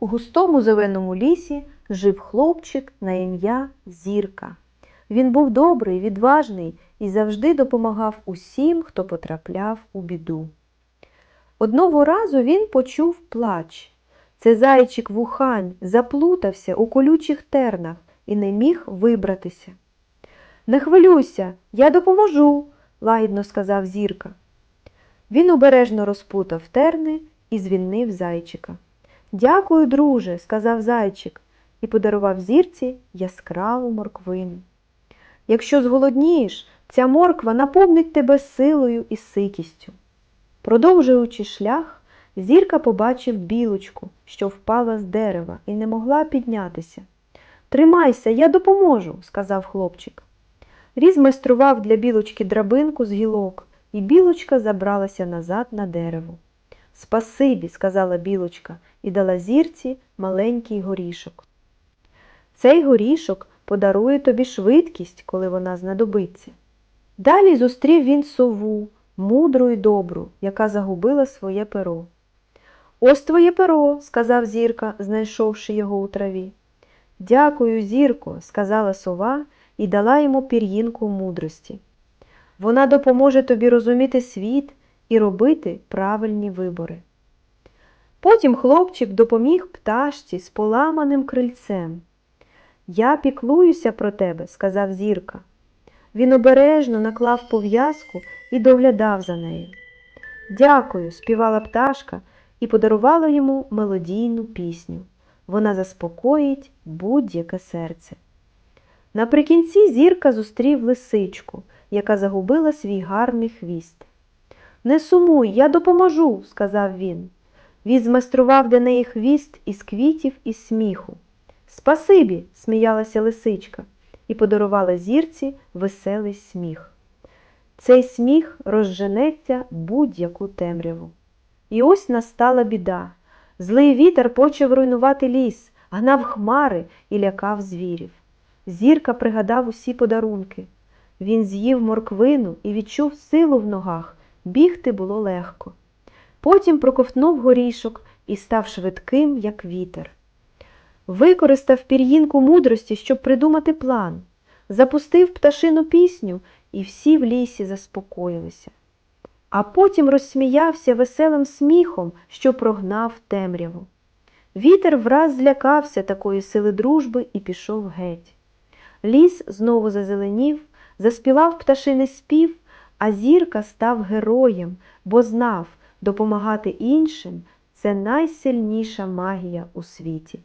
У густому зеленому лісі жив хлопчик на ім'я Зірка. Він був добрий, відважний і завжди допомагав усім, хто потрапляв у біду. Одного разу він почув плач. Це зайчик вухань заплутався у колючих тернах і не міг вибратися. Не хвилюйся, я допоможу, лагідно сказав зірка. Він обережно розплутав терни і звільнив зайчика. Дякую, друже, сказав зайчик і подарував зірці яскраву морквину. Якщо зголоднієш, ця морква наповнить тебе силою і сикістю. Продовжуючи шлях, зірка побачив білочку, що впала з дерева і не могла піднятися. Тримайся, я допоможу, сказав хлопчик. Різ майстрував для білочки драбинку з гілок, і білочка забралася назад на дерево. Спасибі, сказала білочка і дала зірці маленький горішок. Цей горішок подарує тобі швидкість, коли вона знадобиться. Далі зустрів він сову, мудру й добру, яка загубила своє перо. Ось твоє перо, сказав зірка, знайшовши його у траві. Дякую, зірко, сказала сова і дала йому пір'їнку мудрості. Вона допоможе тобі розуміти світ і робити правильні вибори. Потім хлопчик допоміг пташці з поламаним крильцем. Я піклуюся про тебе, сказав зірка. Він обережно наклав пов'язку і доглядав за нею. Дякую, співала пташка і подарувала йому мелодійну пісню. Вона заспокоїть будь-яке серце. Наприкінці зірка зустрів лисичку, яка загубила свій гарний хвіст. Не сумуй, я допоможу, сказав він. Він змайстрував для неї хвіст із квітів і сміху. Спасибі, сміялася лисичка і подарувала зірці веселий сміх. Цей сміх розженеться будь-яку темряву. І ось настала біда. Злий вітер почав руйнувати ліс, гнав хмари і лякав звірів. Зірка пригадав усі подарунки. Він з'їв морквину і відчув силу в ногах, бігти було легко. Потім проковтнув горішок і став швидким, як вітер. Використав пір'їнку мудрості, щоб придумати план, запустив пташину пісню, і всі в лісі заспокоїлися. А потім розсміявся веселим сміхом, що прогнав темряву. Вітер враз злякався такої сили дружби і пішов геть. Ліс знову зазеленів, заспівав пташиний спів, а зірка став героєм, бо знав, допомагати іншим це найсильніша магія у світі.